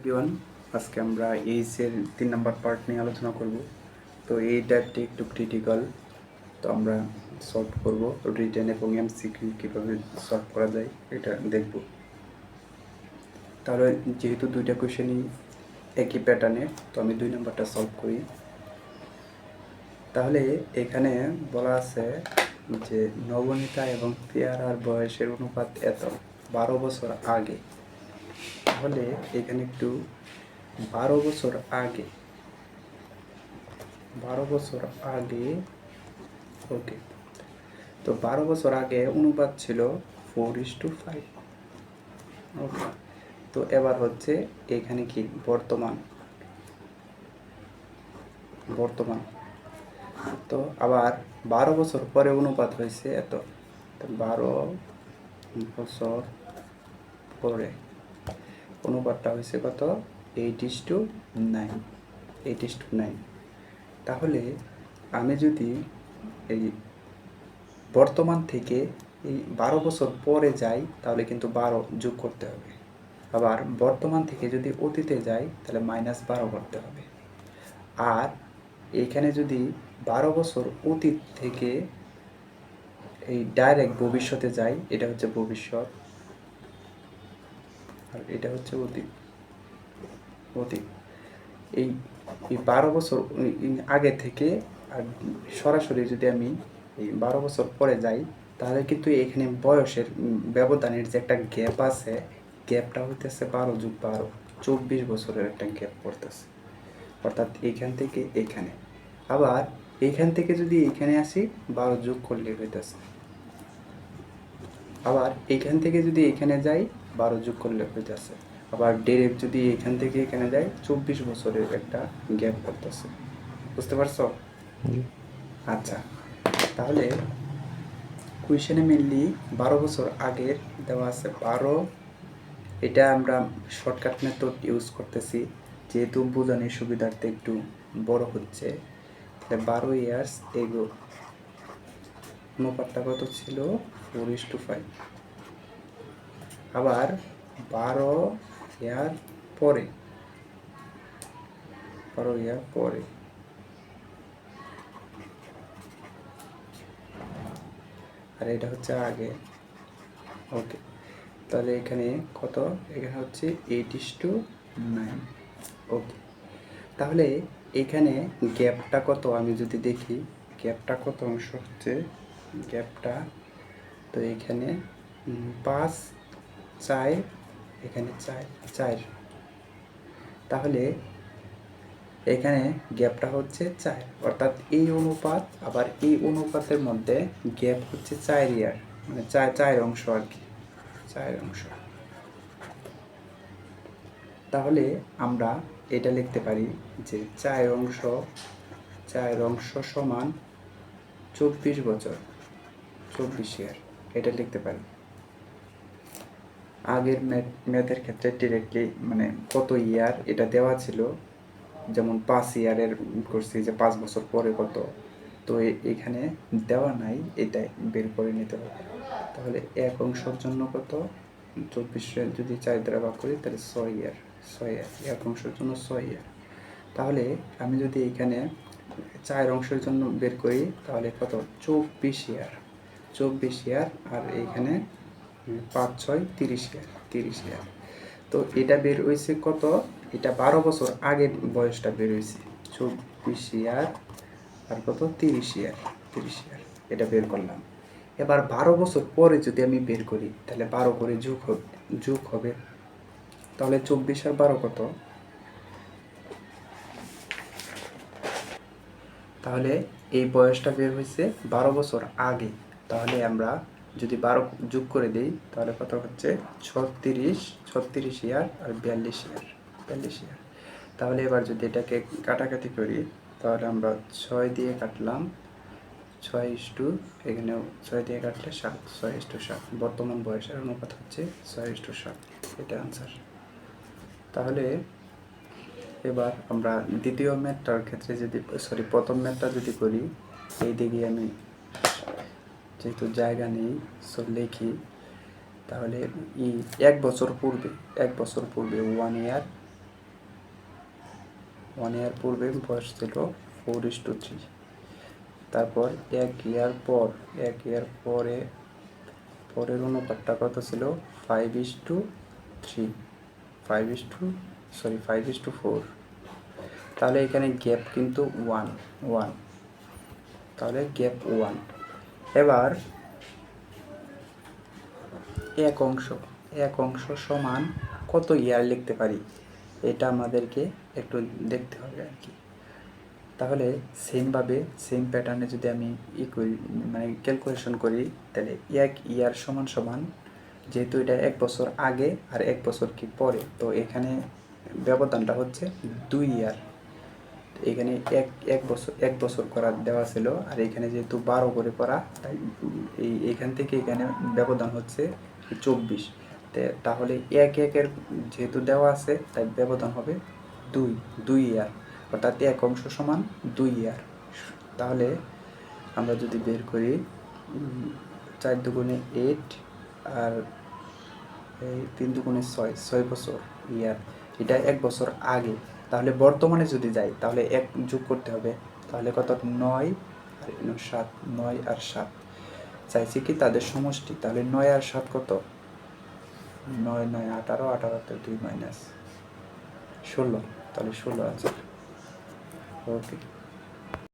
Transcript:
Everyone আজকে আমরা এইচের তিন নাম্বার পার্ট নিয়ে আলোচনা করব। তো এই টাইপটি একটু ক্রিটিক্যাল তো আমরা সলভ করব রিটেন এবং এমসিকিউ কীভাবে সলভ করা যায় এটা দেখব। তাহলে যেহেতু দুইটা কোয়েশনই একই প্যাটার্নের তো আমি দুই নাম্বারটা সলভ করি। তাহলে এখানে বলা আছে যে নবনীতা এবং পেয়ারার বয়সের অনুপাত এত, বারো বছর আগে। তাহলে এখানে একটু বারো বছর আগে, বারো বছর আগে ওকে তো বারো বছর আগে অনুপাত ছিল four is to five okay তো এবার হচ্ছে এখানে কি বর্তমান বর্তমান, তো আবার বারো বছর পরে অনুপাত হয়েছে এত বারো বছর পরে অনুপাতটা হয়েছে কত? Eight is to nine eight is to nine তাহলে আমি যদি এই বর্তমান থেকে এই বারো বছর পরে যাই, তাহলে কিন্তু বারো যোগ করতে হবে। আবার বর্তমান থেকে যদি অতীতে যাই, তাহলে মাইনাস বারো করতে হবে। আর এখানে যদি বারো বছর অতীত থেকে এই ডাইরেক্ট ভবিষ্যতে যাই, এটা হচ্ছে ভবিষ্যৎ। আর এটা হচ্ছে অতীত। অতীত। এই এই বারো বছর আগে থেকে, আর সরাসরি যদি আমি এই বারো বছর পরে যাই, তাহলে কিন্তু এখানে বয়সের ব্যবধানের যে একটা গ্যাপ আছে গ্যাপটা হইতেছে বারো যুগ বারো, চব্বিশ বছরের একটা গ্যাপ পড়তেছে। অর্থাৎ এখান থেকে এখানে। আবার এখান থেকে যদি এখানে আসি, বারো যোগ করলে হইতেছে। আবার এখান থেকে যদি এখানে যাই বারো যোগ করলে হইতেছে আবার ডিরেক্ট যদি এখান থেকে এখানে যায় চব্বিশ বছরের একটা গ্যাপ করতেছে। বুঝতে পারছ? আচ্ছা তাহলে কুইশনে মেনলি বারো বছর আগের দেওয়া আছে বারো। এটা আমরা শর্টকাট মেথড ইউজ করতেছি যেহেতু বোঝানোর সুবিধার্থে একটু বড় হচ্ছে। তাহলে বারো ইয়ার্স এগো অনুপাতটা কত ছিল? ফোর ইস টু ফাইভ আবার বারো ইয়ার পরে, বারো ইয়ার পরে। আর এটা হচ্ছে আগে। ওকে, তাহলে এখানে কত? এখানে হচ্ছে eight is to nine okay, তাহলে এখানে গ্যাপটা কত? আমি যদি দেখি, গ্যাপটা কত অংশ হচ্ছে? গ্যাপটা, তো এখানে পাঁচ চার এখানে চার চার তাহলে এখানে গ্যাপটা হচ্ছে চার অর্থাৎ এই অনুপাত আবার এই অনুপাতের মধ্যে গ্যাপ হচ্ছে চার ইয়ার মানে চার চার অংশ আর কি চার অংশ। তাহলে আমরা এটা লিখতে পারি যে চার অংশ চার অংশ সমান চব্বিশ বছর, চব্বিশ ইয়ার, এটা লিখতে পারি। আগের ম্যাথের ক্ষেত্রে ডিরেক্টলি মানে কত ইয়ার এটা দেওয়া ছিল? যেমন পাঁচ ইয়ারের করছি, যে পাঁচ বছর পরে কত? তো এখানে দেওয়া নাই, এটাই বের করে নিতে হবে। তাহলে এক অংশের জন্য কত? চব্বিশে যদি চার দ্বারা ভাগ করি, তাহলে ছয় ইয়ার ছয় ইয়ার এক অংশের জন্য ছয় ইয়ার তাহলে আমি যদি এখানে চার অংশের জন্য বের করি, তাহলে কত? চব্বিশ ইয়ার চব্বিশ ইয়ার আর এইখানে পাঁচ ছয়, তিরিশ ইয়ার তিরিশ ইয়ার তো এটা বের হয়েছে কত? এটা বারো বছর আগের বয়সটা বের হয়েছে। চব্বিশ ইয়ার আর কত? তিরিশ ইয়ার তিরিশ ইয়ার এটা বের করলাম। এবার বারো বছর পরে যদি আমি বের করি, তাহলে বারো করে যোগ হবে যোগ হবে। তাহলে চব্বিশ আর বারো কত? তাহলে এই বয়সটা বের হয়েছে বারো বছর আগে। তাহলে আমরা যদি বারো যোগ করে দিই, তাহলে কত হচ্ছে? ছত্রিশ ছত্রিশ ইয়ার আর বিয়াল্লিশ ইয়ার বিয়াল্লিশ ইয়ার। তাহলে এবার যদি এটাকে কাটাকাটি করি, তাহলে আমরা ছয় দিয়ে কাটলাম, ছয় ইস টু, এখানেও ছয় দিয়ে কাটলে সাত, ছয় ইস টু সাত। বর্তমান বয়সের অনুপাত হচ্ছে ছয় ইস টু সাত, এটা আনসার তাহলে এবার আমরা দ্বিতীয় ম্যাথটার ক্ষেত্রে যদি সরি প্রথম ম্যাথটা যদি করি, এই দিকে আমি যেহেতু জায়গা নেই সো লিখি। তাহলে ই এক বছর পূর্বে, এক বছর পূর্বে ওয়ান ইয়ার ওয়ান ইয়ার পূর্বে বয়স ছিল ফোর ইস টু থ্রি তারপর এক ইয়ার পর, এক ইয়ার পরে, পরের অনুপাতটা কত ছিল? Five is to three five is to sorry five is to four তাহলে এখানে গ্যাপ কিন্তু ওয়ান ওয়ান তাহলে গ্যাপ ওয়ান এবার এক অংশ এক অংশ সমান কত ইয়ার লিখতে পারি? এটা আমাদেরকে একটু দেখতে হবে আর কি। তাহলে সেমভাবে সেম প্যাটার্নে যদি আমি ই করি মানে ক্যালকুলেশন করি, তাহলে এক ইয়ার সমান সমান, যেহেতু এটা এক বছর আগে আর এক বছর কি পরে, তো এখানে ব্যবধানটা হচ্ছে দুই ইয়ার এখানে এক এক বছর এক বছর করা দেওয়া ছিল। আর এখানে যেহেতু বারো করে করা তাই এই, এখান থেকে এখানে ব্যবধান হচ্ছে চব্বিশ। তাহলে এক, একের যেহেতু দেওয়া আছে, তাই ব্যবধান হবে দুই দুই ইয়ার অর্থাৎ এক অংশ সমান দুই ইয়ার তাহলে আমরা যদি বের করি, চার দুগুণে এইট আর তিন দুগুণে ছয় ছয় বছর ইয়ার। এটা এক বছর আগে। তাহলে বর্তমানে যদি যাই, তাহলে এক যোগ করতে হবে। তাহলে কত? নয় আর সাত, নয় আর সাত। চাইছি কি তাদের সমষ্টি? তাহলে নয় আর সাত কত? নয় নয়, আঠারো, আঠারোতে দুই মাইনাস ষোলো, তাহলে ষোলো আছে। ওকে